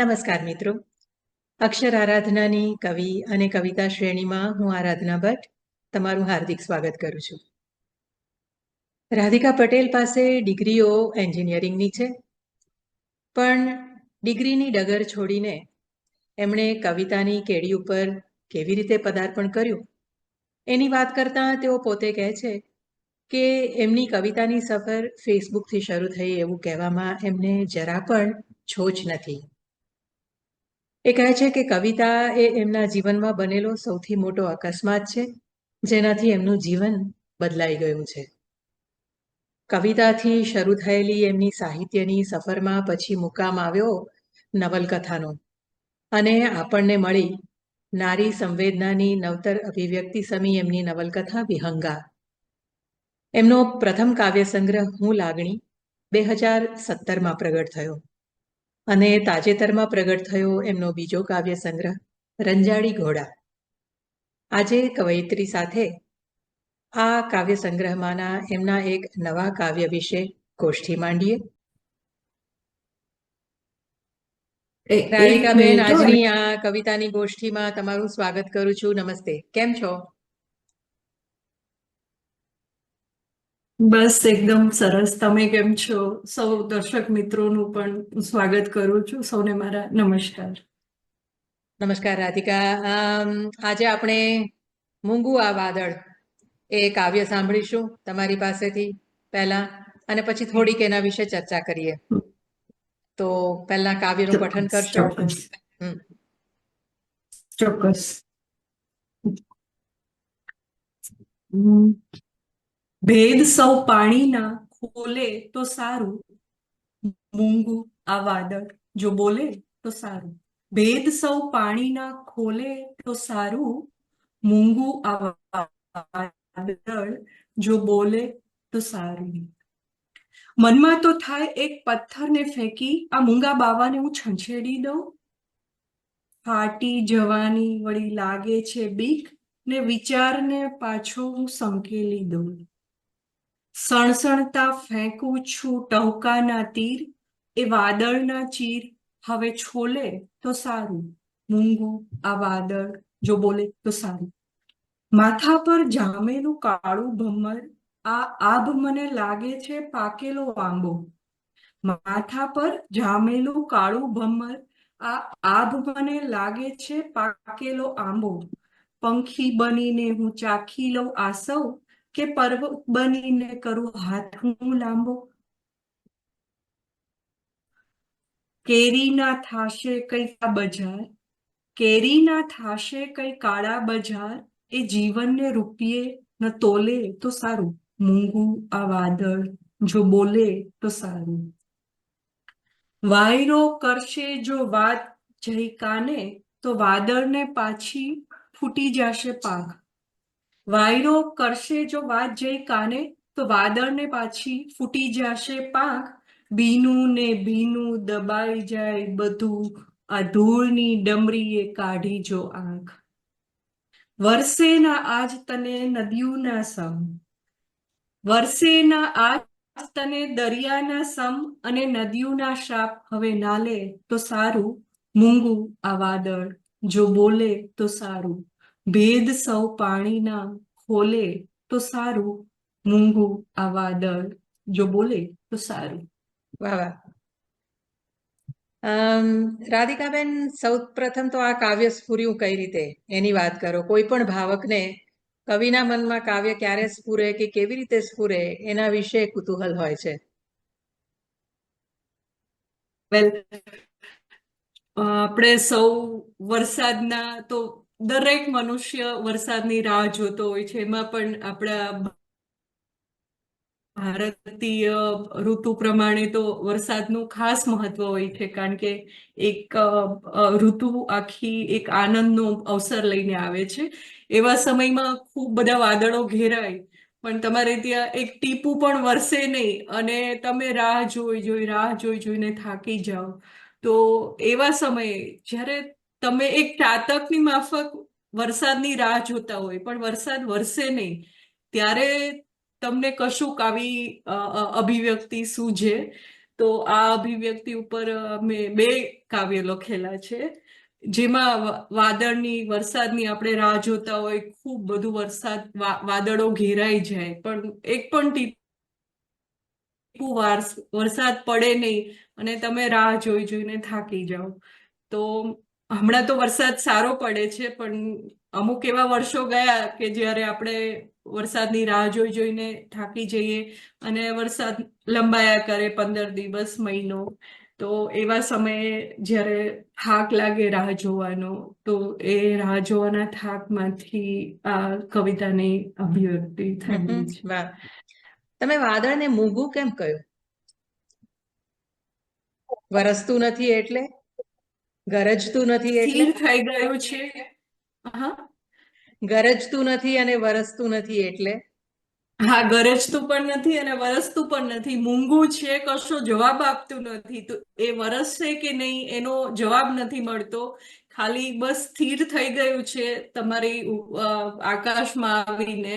નમસ્કાર મિત્રો. અક્ષર આરાધનાની કવિ અને કવિતા શ્રેણીમાં હું આરાધના ભટ્ટ તમારું હાર્દિક સ્વાગત કરું છું. રાધિકા પટેલ પાસે ડિગ્રીઓ એન્જિનિયરિંગની છે. પણ ડિગ્રીની ડગર છોડીને એમણે કવિતાની કેડી ઉપર કેવી રીતે પદાર્પણ કર્યું? એની વાત કરતાં તેઓ પોતે કહે છે કે એમની કવિતાની સફર ફેસબુકથી શરૂ થઈ એવું કહેવામાં એમને જરા પણ છોચ નથી. એ કહે છે કે કવિતા એ એમના જીવનમાં બનેલો સૌથી મોટો અકસ્માત છે, જેનાથી એમનું જીવન બદલાઈ ગયું છે. કવિતાથી શરૂ થયેલી એમની સાહિત્યની સફરમાં પછી મુકામ આવ્યો નવલકથાનો. અને આપણને મળી નારી સંવેદનાની નવતર અભિવ્યક્તિ સમી એમની નવલકથા વિહંગા. એમનો પ્રથમ કાવ્ય સંગ્રહ હું લાગણી બે હજાર સત્તરમાં પ્રગટ થયો. અને તાજેતરમાં પ્રગટ થયો એમનો બીજો કાવ્ય સંગ્રહ રંજાડી ઘોડા. આજે કવયિત્રી સાથે આ કાવ્ય સંગ્રહમાંના એમના એક નવા કાવ્ય વિશે ગોષ્ઠી માંડીએ. રાધિકાબેન આજની આ કવિતાની ગોષ્ઠીમાં તમારું સ્વાગત કરું છું. નમસ્તે. કેમ છો? બસ એકદમ સરસ. તમે કેમ છો? સૌ દર્શક મિત્રોનું પણ સ્વાગત કરું છું. સૌને મારા નમસ્કાર. નમસ્કાર રાધિકા. આજે આપણે મૂંગુ આ વાદળ એ કાવ્ય સાંભળીશું તમારી પાસેથી પહેલા અને પછી થોડીક એના વિશે ચર્ચા કરીએ. તો પહેલા કાવ્યનું પઠન કરશો? ચોક્કસ. ચોક્કસ. ભેદ સૌ પાણીના ખોલે તો સારું. મૂંગું આ વાદળ જો બોલે તો સારું. ભેદ સૌ પાણીના ખોલે તો સારું. મૂંગું આ વાદળ જો બોલે તો સારું. મનમાં તો થાય એક પથ્થરને ફેંકી આ મૂંગા બાવાને હું છંછેડી દઉં? ફાટી જવાની વળી લાગે છે બીક ને વિચારને પાછો હું સંકેલી દઉં. સણસણતા ફેંકું છું, ટહુકાના તીર, એ વાદળના ચીર. હવે છોલે તો સારું, મૂંગું આ વાદળ. જો બોલે તો સારું. માથા પર જામેલું કાળું ભમર, આ આભ મને લાગે છે પાકેલો આંબો. માથા પર જામેલું કાળું ભમર, આ આભ મને લાગે છે પાકેલો આંબો. પંખી બનીને હું ચાખી લઉં આસવ કે પર્વત બનીને કરું હાથ હું લાંબો? કેરીના થાશે કઈ બજાર? કેરીના થાશે કઈ કાળા બજાર? એ જીવનને રૂપિયે ન તોલે તો સારું. મૂંગું, આ વાદળ જો બોલે તો સારું. વાયરો કરશે જો વાત જઈ કાને, તો વાદળને પાછી ફૂટી જશે પાંખ વાયરો કરશે જો વાત જઈ કાને, તો વાદળને પાછી ફૂટી જશે પાંખ. ભીનું ને ભીનું દબાઈ જાય બધું. આ ધૂળની ડમરીએ કાઢી જો આંખ. વર્ષેના આજ તને નદીઓના સમ. વર્ષેના આજ તને દરિયાના સમ અને નદીઓના શાપ. હવે નાલે તો સારું. મૂંગું આ વાદળ. જો બોલે તો સારું. ભેદ સૌ પાણીના ખોલે તો સારું. મૂંગું આવા દળ. જો બોલે તો સારું. વાહ વાહ. રાધિકાબેન સૌ પ્રથમ તો આ કાવ્ય સ્ફુર્યું કઈ રીતે એની વાત કરો? કોઈ પણ ભાવકને કવિના મનમાં કાવ્ય ક્યારે સ્ફુરે કે કેવી રીતે સ્ફુરે એના વિશે કુતૂહલ હોય છે. વેલ આપણે સૌ વરસાદના તો દરેક મનુષ્ય વરસાદની રાહ જોતો હોય છે. એમાં પણ આપણા ભારતીય ઋતુ પ્રમાણે તો વરસાદનું ખાસ મહત્વ હોય છે. કારણ કે એક ઋતુ આખી એક આનંદનો અવસર લઈને આવે છે. એવા સમયમાં ખૂબ બધા વાદળો ઘેરાય, પણ તમારે ત્યાં એક ટીપું પણ વરસે નહીં અને તમે રાહ જોઈ જોઈ, રાહ જોઈ, જોઈને થાકી જાઓ. તો એવા સમયે જ્યારે તમે એક ચાતકની માફક વરસાદની રાહ જોતા હોય, પણ વરસાદ વરસે નહીં. ત્યારે તમને કશુંક આવી અભિવ્યક્તિ સૂજે તો આ અભિવ્યક્તિ ઉપર મેં, બે કાવ્ય લખેલા છે. જેમાં વાદળની, વરસાદની આપણે રાહ જોતા હોય, ખૂબ બધું વરસાદ વાદળો ઘેરાઈ જાય. પણ એક પણ ટીપું વારસ- વરસાદ પડે નહીં અને તમે રાહ જોઈ જોઈને થાકી જાઓ. તો હમણાં તો વરસાદ સારો પડે છે પણ અમુક એવા વર્ષો ગયા કે જ્યારે આપણે વરસાદની રાહ જોઈ જોઈને થાકી જઈએ અને વરસાદ લંબાયા કરે પંદર દિવસ મહિનો તો એવા સમયે જ્યારે થાક લાગે રાહ જોવાનો તો એ રાહ જોવાના થાકમાંથી આ કવિતાની અભિવ્યક્તિ થઈ છે. તમે વાદળને મૂગું કેમ કહ્યું? વરસતું નથી એટલે? ગરજતું નથી એટલે? થઈ ગયું છે. ગરજતું નથી અને વરસતું નથી એટલે? હા ગરજતું પણ નથી અને વરસતું પણ નથી. મૂંગું છે કશો જવાબ આપતું નથી. તો એ વરસશે કે નહીં એનો જવાબ નથી મળતો. ખાલી બસ સ્થિર થઈ ગયું છે તમારી આકાશમાં આવીને.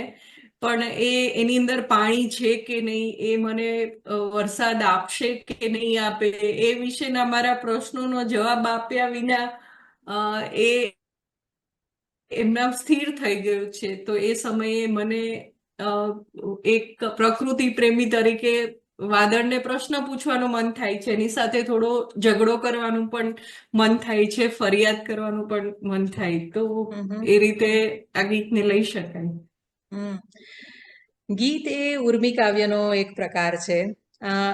પણ એ એની અંદર પાણી છે કે નહીં એ મને વરસાદ આપશે કે નહીં આપે એ વિશેના મારા પ્રશ્નોનો જવાબ આપ્યા વિના એ એમના સ્થિર થઈ ગયું છે તો એ સમયે મને એક પ્રકૃતિ પ્રેમી તરીકે વાદળને પ્રશ્ન પૂછવાનું મન થાય છે એની સાથે થોડો ઝઘડો કરવાનું પણ મન થાય છે ફરિયાદ કરવાનું પણ મન થાય તો. એ રીતે આ ગીતને લઈ શકાય. ગીત એ ઉર્મી કાવ્યનો એક પ્રકાર છે.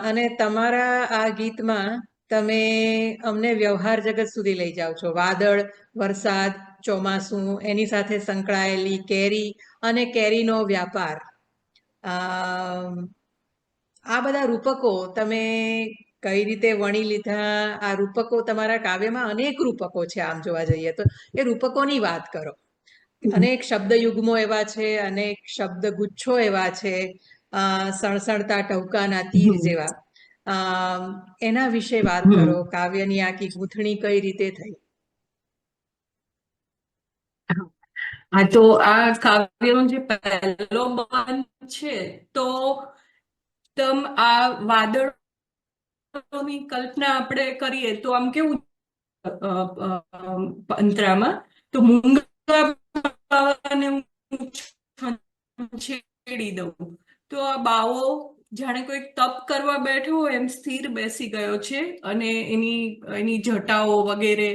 અને તમારા આ ગીતમાં તમે અમને વ્યવહાર જગત સુધી લઈ જાઓ છો. વાદળ, વરસાદ, ચોમાસું, એની સાથે સંકળાયેલી કેરી અને કેરીનો વ્યાપાર. આ બધા રૂપકો તમે કઈ રીતે વણી લીધા? આ રૂપકો તમારા કાવ્યમાં અનેક રૂપકો છે, આમ જોવા જઈએ તો. એ રૂપકોની વાત કરો. અનેક શબ્દ યુગ્મો એવા છે અનેક શબ્દ ગુચ્છો એવા છે સણસણતા ટહુકાના તીર જેવા. એના વિશે વાત કરો કાવ્યની આખી ગૂંથણી કઈ રીતે થઈ? હા તો આ કાવ્યનો જે પહેલો બંધ છે તો તમ આ વાદળોની કલ્પના આપણે કરીએ તો આમ કેવું અંતરામાં? તો મૂંગા છેડી દઉં. તો આ બાવો જાણે કોઈ તપ કરવા બેઠો એમ સ્થિર બેસી ગયો છે અને એની એની જટાઓ વગેરે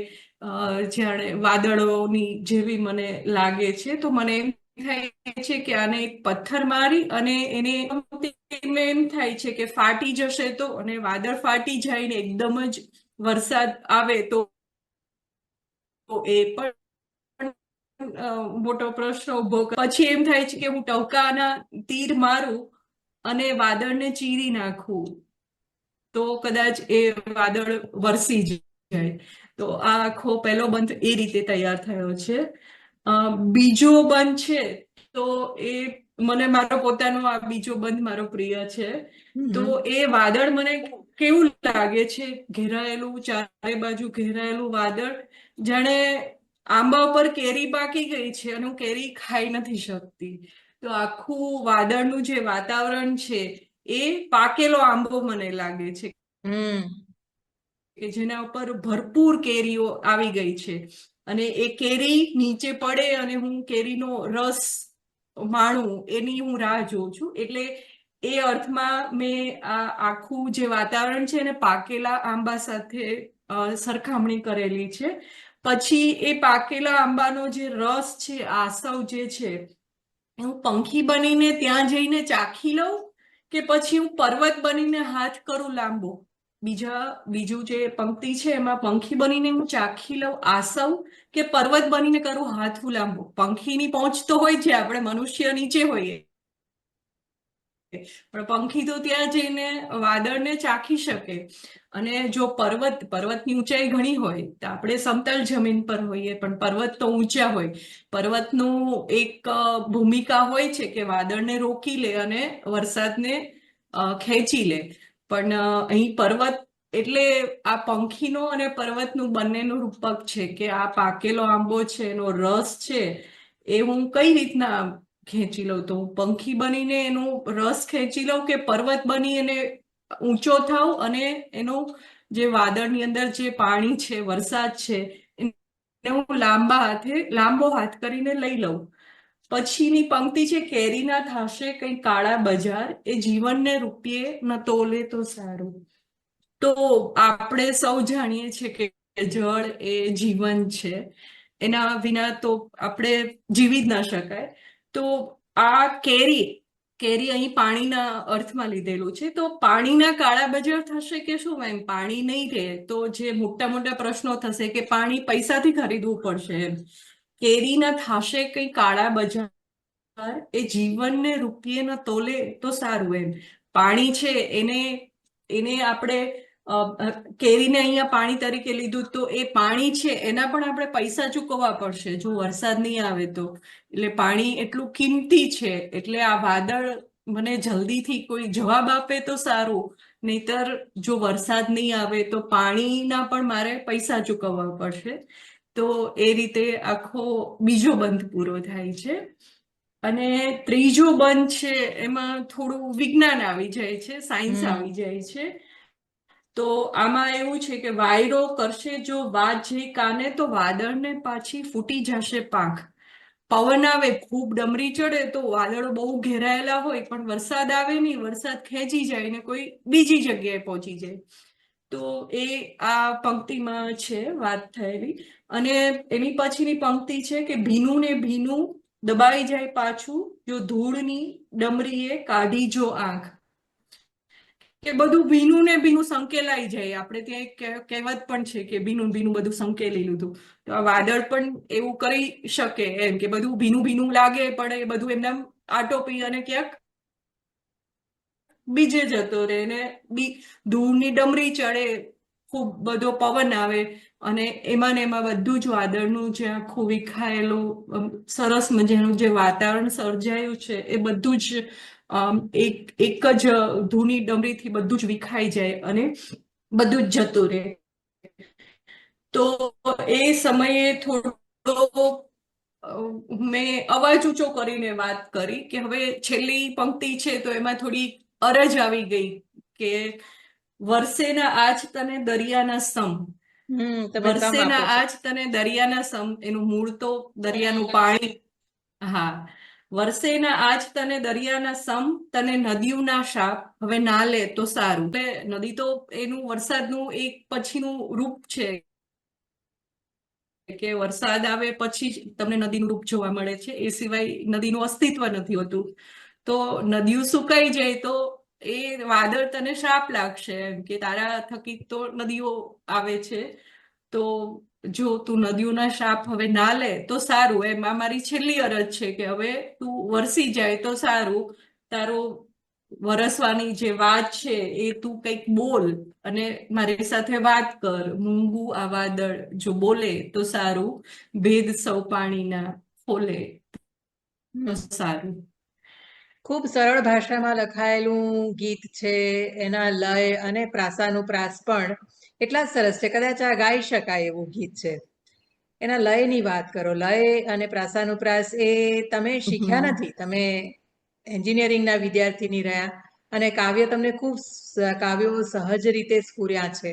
જાણે વાદળોની જેવી મને લાગે છે. તો મને એમ થાય છે કે આને એક પથ્થર મારી અને એને એમ થાય છે કે ફાટી જશે તો અને વાદળ ફાટી જાય ને એકદમ જ વરસાદ આવે તો એ પણ મોટો પ્રશ્ન ઊભો પછી એમ થાય છે કે હું ટવકાના તીર મારું અને વાદળને ચીરી નાખું તો કદાચ એ વાદળ વરસી જાય. તો આ આખો પહેલો બંધ એ રીતે તૈયાર થયો છે. બીજો બંધ છે તો એ મને મારો પોતાનો આ બીજો બંધ મારો પ્રિય છે. તો એ વાદળ મને કેવું લાગે છે? ઘેરાયેલું ચારે બાજુ ઘેરાયેલું વાદળ. જાણે આંબા ઉપર કેરી પાકી ગઈ છે અને હું કેરી ખાઈ નથી શકતી. તો આખું વાદળનું જે વાતાવરણ છે એ પાકેલો આંબો મને લાગે છે. કે જેના ઉપર ભરપૂર કેરીઓ આવી ગઈ છે. અને એ કેરી નીચે પડે અને હું કેરીનો રસ માણું એની હું રાહ જોઉં છું. એટલે એ અર્થમાં મેં આ આખું જે વાતાવરણ છે એને પાકેલા આંબા સાથે સરખામણી કરેલી છે. પછી એ પાકેલા આંબાનો જે રસ છે, આસવ જે છે, હું પંખી બનીને ત્યાં જઈને ચાખી લઉં કે પછી હું પર્વત બનીને હાથ કરું લાંબો. બીજા, બીજું જે પંક્તિ છે, એમાં પંખી બનીને હું ચાખી લઉં આસવ કે પર્વત બનીને કરું હાથ લાંબો. પંખીની પહોંચ તો હોય છે, આપણે મનુષ્ય નીચે હોઈએ. પણ પંખી તો ત્યાં જઈને વાદળને ચાખી શકે. અને જો પર્વત, પર્વતની ઊંચાઈ ઘણી હોય, તો આપણે સમતલ જમીન પર હોઈએ, પણ પર્વત તો ઊંચા હોય. પર્વતનું એક ભૂમિકા હોય છે કે વાદળને રોકી લે અને વરસાદને ખેંચી લે. પણ અહીં પર્વત એટલે આ પંખીનો અને પર્વતનું બંનેનું રૂપક છે કે આ પાકેલો આંબો છે, એનો રસ છે, એ હું કઈ રીતના ખેંચી લઉં તો પંખી બનીને એનો રસ ખેંચી લઉં કે પર્વત બની અને ઊંચો થાવ અને એનો જે વાદળની અંદર જે પાણી છે, વરસાદ છે, એને હું લાંબા હાથે, લાંબો હાથ કરીને લઈ લઉં. પછીની પંક્તિ છે કેરીના થાશે કઈ કાળા બજાર, એ જીવનને રૂપિયે ન તોલે તો સારું. તો આપણે સૌ જાણીએ છીએ કે જળ એ જીવન છે. એના વિના તો આપણે જીવી જ ના શકાય. તો આ કેરી કેરી અહીં પાણીના અર્થમાં લીધેલું છે. તો પાણીના કાળા બજાર થશે કે શું એમ પાણી નહીં રહે તો જે મોટા મોટા પ્રશ્નો થશે કે પાણી પૈસાથી ખરીદવું પડશે એમ. કેરીના થાશે કઈ કાળા બજાર, એ જીવનને રૂપિયે ન તોલે તો સારું એમ. પાણી છે, એને એને આપણે કેરીને અહીંયા પાણી તરીકે લીધું તો એ પાણી છે એના પણ આપણે પૈસા ચૂકવવા પડશે. જો વરસાદ નહીં આવે તો. એટલે પાણી એટલું કિંમતી છે. એટલે આ વાદળ મને જલ્દીથી કોઈ જવાબ આપે તો સારું. નહીતર જો વરસાદ નહીં આવે તો પાણીના પણ મારે પૈસા ચૂકવવા પડશે. તો એ રીતે આખો બીજો બંધ પૂરો થાય છે. અને ત્રીજો બંધ છે એમાં થોડું વિજ્ઞાન આવી જાય છે સાયન્સ આવી જાય છે. તો આમાં એવું છે કે વાયરો કરશે જો વાત જે કાને તો વાદળને પાછી ફૂટી જશે પાંખ. પવન આવે, ખૂબ ડમરી ચડે તો વાદળો બહુ ઘેરાયેલા હોય, પણ વરસાદ આવે નહીં, વરસાદ ખેંચી જાય ને કોઈ બીજી જગ્યાએ પહોંચી જાય. તો એ આ પંક્તિમાં છે વાત થયેલી. અને એની પછીની પંક્તિ છે કે ભીનું ને ભીનું દબાઈ જાય પાછું, જો ધૂળની ડમરીએ કાઢી જો આંખ. કે બધું ભીનું ને ભીનું સંકેલાઈ જાય. આપણે ત્યાં એક કહેવત પણ છે કે ભીનું ભીનું બધું સંકેલી લીધું. તો આ વાદળ પણ એવું કરી શકે એમ કે બધું ભીનું ભીનું લાગે પણ એ બધું એમને આટોપી અને ક્યાંક બીજે જતો રહે ને બી, ધૂળની ડમરી ચડે, ખૂબ બધો પવન આવે અને એમાં ને એમાં બધું જ વાદળનું જે આખું વિખાયેલું સરસ મજાનું જે વાતાવરણ સર્જાયું છે એ બધું જ એક એક જ ધૂની ડમરીથી બધું જ વિખાઈ જાય અને બધું જ જતું રહે. તો એ સમયે થોડો મેં અવાજ ઊંચો કરીને વાત કરી કે હવે છેલ્લી પંક્તિ છે તો એમાં થોડી અરજ આવી ગઈ કે વર્ષેના આજ તને દરિયાના સમ. છો. આજ તને દરિયાના સમ એનું મૂળ તો દરિયાનું પાણી. હા. વરસેના આજ તને દરિયાના સમ, તને નદીઓના શાપ. હવે ના લે તો સારું. એટલે નદી તો એનું વરસાદનું એક પછીનું રૂપ છે. કે વરસાદ આવે પછી જ તમને નદીનું રૂપ જોવા મળે છે. એ સિવાય નદીનું અસ્તિત્વ નથી હોતું. તો નદીઓ સુકાઈ જાય તો એ વાદળ તને શાપ લાગશે. એમ કે તારા થકી તો નદીઓ આવે છે. તો જો તું નદીઓના શાપ હવે ના લે, તો સારું. એમ આ મારી છેલ્લી અરજ છે કે હવે તું વરસી જાય તો સારું. તારો વરસવાની જે વાત છે એ તું કંઈક બોલ અને મારી સાથે વાત કર. મૂંગું આ વાદળ જો બોલે તો સારું. ભેદ સૌ પાણીના ખોલે સારું. ખૂબ સરળ ભાષામાં લખાયેલું ગીત છે એના લય અને પ્રાસાનુપ્રાસ પણ એટલા સરસ છે. કદાચ આ ગાઈ શકાય એવું ગીત છે. એના લયની વાત કરો. લય અને પ્રાસાનુપ્રાસ એ તમે શીખ્યા નથી. તમે એન્જિનિયરિંગના વિદ્યાર્થીની રહ્યા અને કાવ્ય તમને ખૂબ કાવ્યો સહજ રીતે સ્ફૂર્યા છે.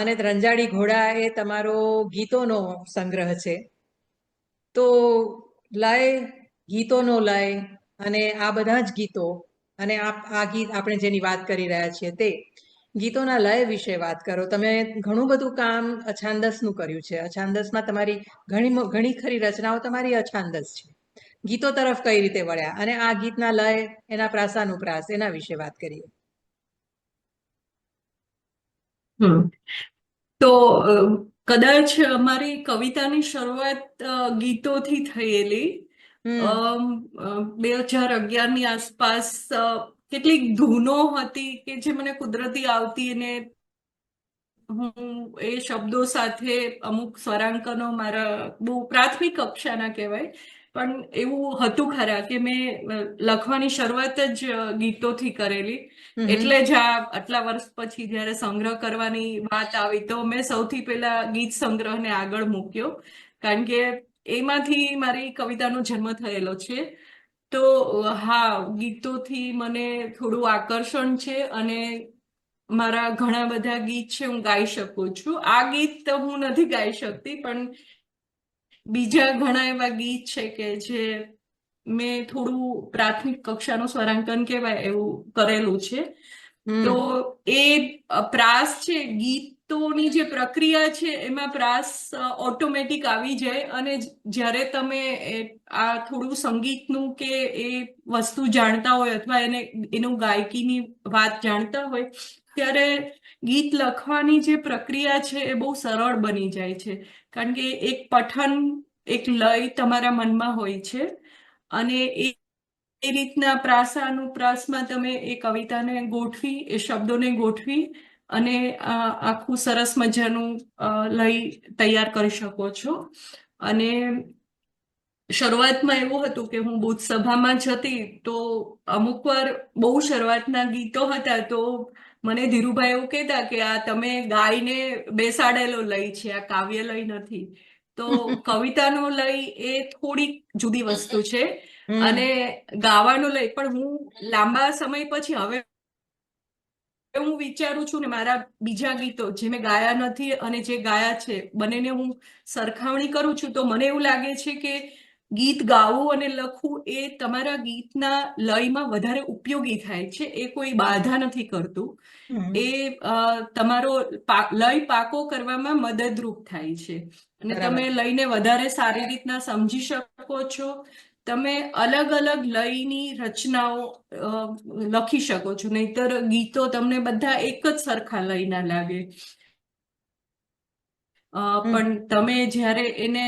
અને રંજાડી ઘોડા એ તમારો ગીતોનો સંગ્રહ છે. તો લય ગીતોનો લય અને આ બધા જ ગીતો અને આ આ ગીત આપણે જેની વાત કરી રહ્યા છીએ તે ગીતોના લય વિશે વાત કરો. તમે ઘણું બધું કામ અછાંદસનું કર્યું છે. અછાંદસમાં તમારી ઘણી ઘણી ખરી રચનાઓ તમારી અછાંદસ છે. ગીતો તરફ કઈ રીતે વળ્યા? અને આ ગીતના લય એના પ્રાસાનુપ્રાસ એના વિશે વાત કરીએ. હમ. તો કદાચ અમારી કવિતાની શરૂઆત ગીતોથી થયેલી. બે હજાર અગિયારની આસપાસ કેટલીક ધૂનો હતી કે જે મને કુદરતી આવતી અને હું એ શબ્દો સાથે અમુક સ્વરાંકનો મારા બહુ પ્રાથમિક કક્ષાના કહેવાય પણ એવું હતું ખરા કે મેં લખવાની શરૂઆત જ ગીતોથી કરેલી. એટલે જ આ આટલા વર્ષ પછી જ્યારે સંગ્રહ કરવાની વાત આવી તો મેં સૌથી પહેલા ગીત સંગ્રહને આગળ મૂક્યો. કારણ કે એમાંથી મારી કવિતાનો જન્મ થયેલો છે. તો હા ગીતોથી મને થોડું આકર્ષણ છે અને મારા ઘણા બધા ગીત છે હું ગાઈ શકું છું. આ ગીત તો હું નથી ગાઈ શકતી પણ બીજા ઘણા એવા ગીત છે કે જે મેં થોડું પ્રાથમિક કક્ષાનું સ્વરાંકન કહેવાય એવું કરેલું છે. તો એ પ્રાસ છે ગીતોની જે પ્રક્રિયા છે એમાં પ્રાસ ઓટોમેટિક આવી જાય અને જ્યારે તમે આ થોડું સંગીતનું કે એ વસ્તુ જાણતા હોય અથવા એને, એનું ગાયકીની વાત જાણતા હોય, ત્યારે ગીત લખવાની જે પ્રક્રિયા છે એ બહુ સરળ બની જાય છે. કારણ કે એક પઠન, એક લય તમારા મનમાં હોય છે અને એ એ રીતના પ્રાસાનુપ્રાસમાં તમે એ કવિતાને ગોઠવી, એ શબ્દોને ગોઠવી અને આ આખું સરસ મજાનું લઈ તૈયાર કરી શકો છો. અને શરૂઆતમાં એવું હતું કે હું બુદ્ધ સભામાં જતી તો અમુક વાર બહુ શરૂઆતના ગીતો હતા તો મને ધીરુભાઈ એવું કહેતા કે આ તમે ગાઈને બેસાડેલો લય છે આ કાવ્ય લય નથી. તો કવિતાનો લય એ થોડીક જુદી વસ્તુ છે. અને ગાવાનું લઈ પણ હું લાંબા સમય પછી હવે હું વિચારું છું ને મારા બીજા ગીતો જે મેં ગાયા નથી અને જે ગાયા છે બંનેને હું સરખામણી કરું છું તો મને એવું લાગે છે કે ગીત ગાવું અને લખવું એ તમારા ગીતના લયમાં વધારે ઉપયોગી થાય છે એ કોઈ બાધા નથી કરતું. એ તમારો લય પાકો કરવામાં મદદરૂપ થાય છે. અને તમે લઈને વધારે સારી રીતના સમજી શકો છો તમે અલગ અલગ લયની રચનાઓ લખી શકો છો. નહીતર ગીતો તમને બધા એક જ સરખા લયના લાગે. પણ તમે જ્યારે એને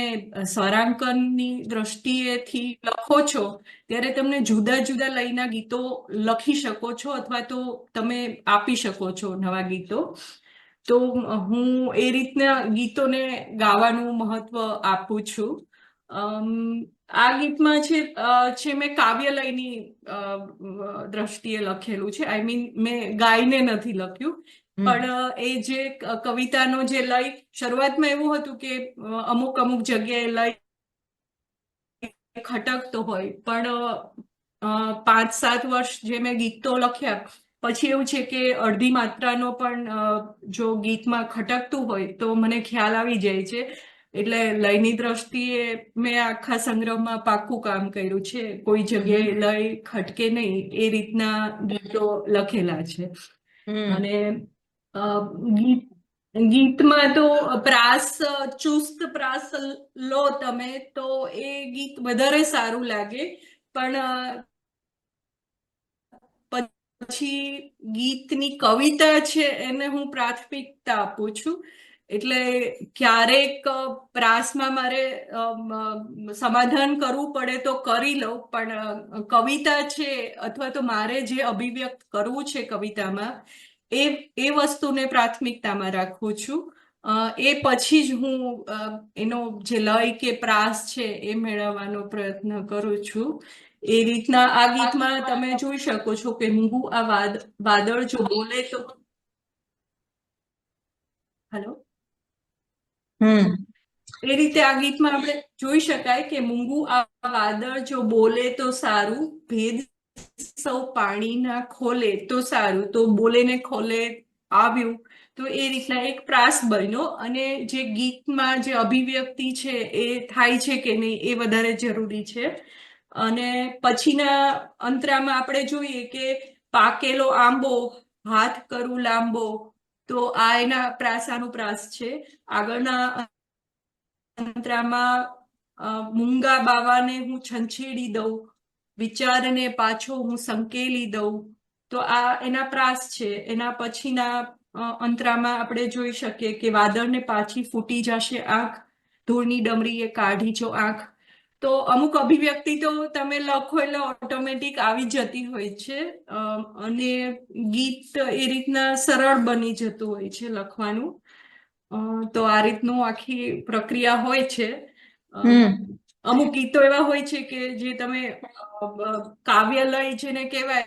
સ્વરાંકનની દ્રષ્ટિએથી લખો છો ત્યારે તમને જુદા જુદા લયના ગીતો લખી શકો છો અથવા તો તમે આપી શકો છો નવા ગીતો. તો હું એ રીતના ગીતોને ગાવાનું મહત્વ આપું છું. આ ગીતમાં છે છે મેં કાવ્યલયની દ્રષ્ટિએ લખેલું છે આઈ મીન મેં ગાઈને નથી લખ્યું પણ એ જે કવિતાનો જે લય શરૂઆતમાં એવું હતું કે અમુક અમુક જગ્યાએ લય ખટકતો હોય પણ પાંચ સાત વર્ષ જે મેં ગીતો લખ્યા પછી એવું છે કે અડધી માત્રાનો પણ જો ગીતમાં ખટકતું હોય તો મને ખ્યાલ આવી જાય છે. એટલે લયની દ્રષ્ટિએ મેં આખા સંગ્રહમાં પાક્કું કામ કર્યું છે. કોઈ જગ્યાએ લય ખટકે નહીં એ રીતના ગીતો લખેલા છે. અને ગીત ગીતમાં તો પ્રાસ ચુસ્ત પ્રાસ લો તમે તો એ ગીત વધારે સારું લાગે. પણ પછી ગીતની કવિતા છે એને હું પ્રાથમિકતા આપું છું. એટલે ક્યારેક પ્રાસમાં મારે સમાધાન કરવું પડે તો કરી લઉં, પણ કવિતા છે અથવા તો મારે જે અભિવ્યક્ત કરવું છે કવિતામાં, એ એ વસ્તુને પ્રાથમિકતામાં રાખું છું. એ પછી જ હું એનો જે લય કે પ્રાસ છે એ મેળવવાનો પ્રયત્ન કરું છું. એ રીતના આ ગીતમાં તમે જોઈ શકો છો કે મૂંગું આ વાદ, વાદળ જો બોલે તો હેલો? એ રીતે આ ગીતમાં આપણે જોઈ શકાય કે મૂંગુ આ વાદળ જો બોલે તો સારું, ભેદ સૌ પાણીના ખોલે તો સારું, તો બોલે ને ખોલે આવ્યું. તો એ રીતના એક પ્રાસ બન્યો અને જે ગીતમાં જે અભિવ્યક્તિ છે એ થાય છે કે નહીં એ વધારે જરૂરી છે. અને પછીના અંતરામાં આપણે જોઈએ કે પાકેલો આંબો, હાથ કરું લાંબો તો આ એના પ્રાસાનું પ્રાસ છે. આગળના અંતરામાં અ, મૂંગા બાવાને હું છંછેડી દઉં વિચારને પાછો હું સંકેલી દઉં. તો આ એના પ્રાસ છે. એના પછીના અંતરામાં આપણે જોઈ શકીએ કે વાદળને પાછી ફૂટી જશે આંખ. ધૂળની ડમરીએ કાઢી જો આંખ. તો અમુક અભિવ્યક્તિ તો તમે લખો એટલે ઓટોમેટિક આવી જતી હોય છે. અને ગીત એ રીતના સરળ બની જતું હોય છે લખવાનું. તો આ રીતનું આખી પ્રક્રિયા હોય છે. અમુક ગીતો એવા હોય છે કે જે તમે કાવ્ય લય કાવ્યલય જેને કહેવાય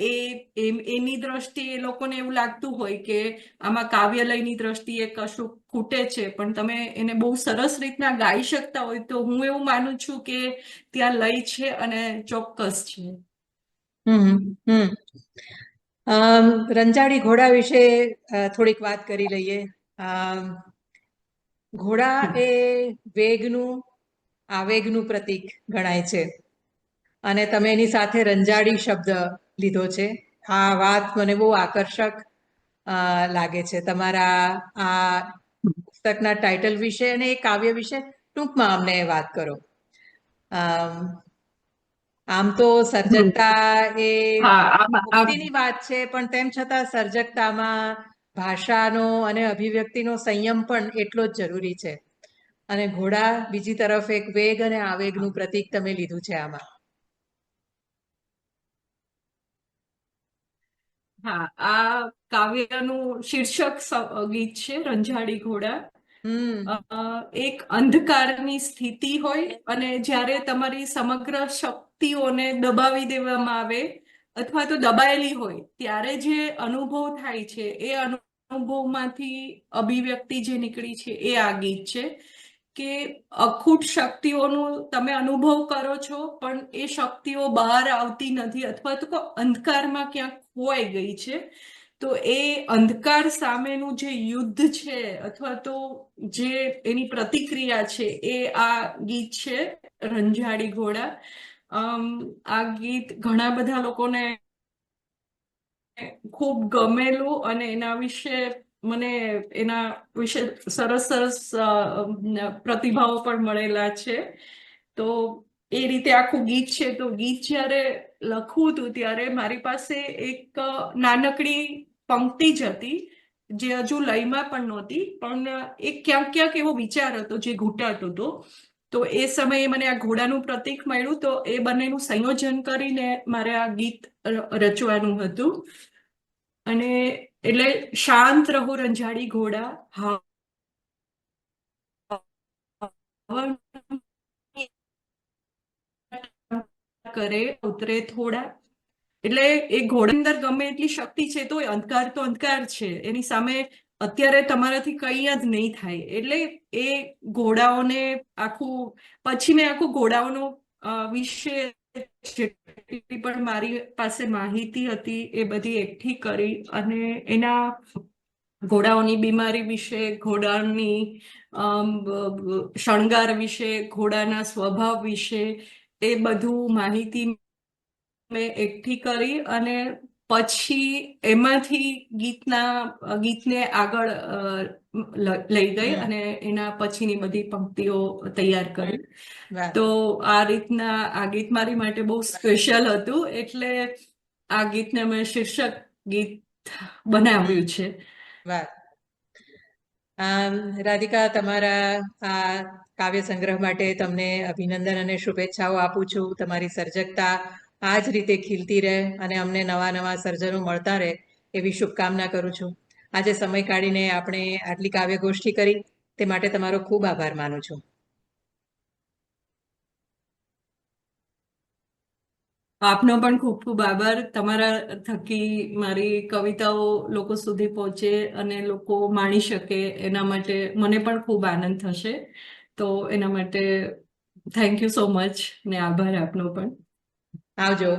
એ એની દ્રષ્ટિએ એ લોકોને એવું લાગતું હોય કે આમાં કાવ્યલયની દ્રષ્ટિએ કશું ખૂટે છે પણ તમે એને બહુ સરસ રીતના ગાઈ શકતા હોય તો હું એવું માનું છું કે ત્યાં લય છે અને ચોક્કસ છે. હમ હમ. અમ, રંજાડી ઘોડા વિશે થોડીક વાત કરી લઈએ. ઘોડા એ વેગનું આવેગનું પ્રતીક ગણાય છે. અને તમે એની સાથે રંજાડી શબ્દ લીધો છે. આ વાત મને બહુ આકર્ષક લાગે છે. તમારા આ પુસ્તકના ટાઇટલ વિશે અને એ કાવ્ય વિશે ટૂંકમાં અમને વાત કરો. આમ તો સર્જકતા એ મુક્તિની વાત છે પણ તેમ છતાં સર્જકતામાં ભાષાનો અને અભિવ્યક્તિનો સંયમ પણ એટલો જ જરૂરી છે. અને ઘોડા બીજી તરફ એક વેગ અને આવેગનું પ્રતીક તમે લીધું છે આમાં. હા આ કાવ્યનું શીર્ષક ગીત છે રંજાડી ઘોડા. એક અંધકારની સ્થિતિ હોય અને જ્યારે તમારી સમગ્ર શક્તિઓને દબાવી દેવામાં આવે અથવા તો દબાયેલી હોય ત્યારે જે અનુભવ થાય છે એ અનુભવમાંથી અભિવ્યક્તિ જે નીકળી છે એ આ ગીત છે. કે અખૂટ શક્તિઓનું તમે અનુભવ કરો છો પણ એ શક્તિઓ બહાર આવતી નથી અથવા તો અંધકારમાં ક્યાંક ખોવાઈ ગઈ છે. તો એ અંધકાર સામેનું જે યુદ્ધ છે અથવા તો જે એની પ્રતિક્રિયા છે એ આ ગીત છે, રંજાડી ઘોડા. આ ગીત ઘણા બધા લોકોને ખૂબ ગમેલું અને એના વિશે મને એના વિશે સરસ સરસ પ્રતિભાવો પણ મળેલા છે. તો એ રીતે આખું ગીત છે. તો ગીત જ્યારે લખવું હતું ત્યારે મારી પાસે એક નાનકડી પંક્તિ જ હતી જે હજુ લયમાં પણ નહોતી પણ એ ક્યાંક ક્યાંક એવો વિચાર હતો જે ઘૂંટાતો હતો તો એ સમયે મને આ ઘોડાનું પ્રતીક મળ્યું તો એ બંનેનું સંયોજન કરીને મારે આ ગીત રચવાનું હતું અને એટલે શાંત રહો રંજાડી ઘોડા હવન કરે, ઉતરે થોડા. એટલે એ ઘોડા અંદર ગમે એટલી શક્તિ છે તો અંધકાર તો અંધકાર છે. એની સામે અત્યારે તમારાથી કંઈ જ નહીં થાય. એટલે એ ઘોડાઓને આખું, પછી મેં આખું ઘોડાઓનો વિશે જેટલી પણ મારી પાસે માહિતી હતી એ બધી એકઠી કરી અને એના ઘોડાઓની બીમારી વિશે, ઘોડાની શણગાર વિશે, ઘોડાના સ્વભાવ વિશે એ બધું માહિતી મેં એકઠી કરી અને પછી એમાંથી ગીતના ગીતને આગળ લઈ ગઈ અને એના પછીની બધી પંક્તિઓ તૈયાર કરી. તો આ રીતના આ ગીત મારી માટે બહુ સ્પેશિયલ હતું એટલે આ ગીતને મેં શીર્ષક ગીત બનાવ્યું છે. વાહ. રાધિકા તમારા આ કાવ્ય સંગ્રહ માટે તમને અભિનંદન અને શુભેચ્છાઓ આપું છું. તમારી સર્જકતા આ જ રીતે ખીલતી રહે અને અમને નવા નવા સર્જનો મળતા રહે એવી શુભકામના કરું છું. આજે સમય કાઢીને આપણે આટલી કાવ્ય ગોષ્ઠી કરી. તે માટે તમારો ખૂબ આભાર માનું છું. આપનો પણ ખૂબ ખૂબ આભાર. તમારા થકી મારી કવિતાઓ લોકો સુધી પહોંચે અને લોકો માણી શકે એના માટે મને પણ ખૂબ આનંદ થશે. તો એના માટે થેન્ક યુ સો મચ ને આભાર આપનો પણ. આવજો.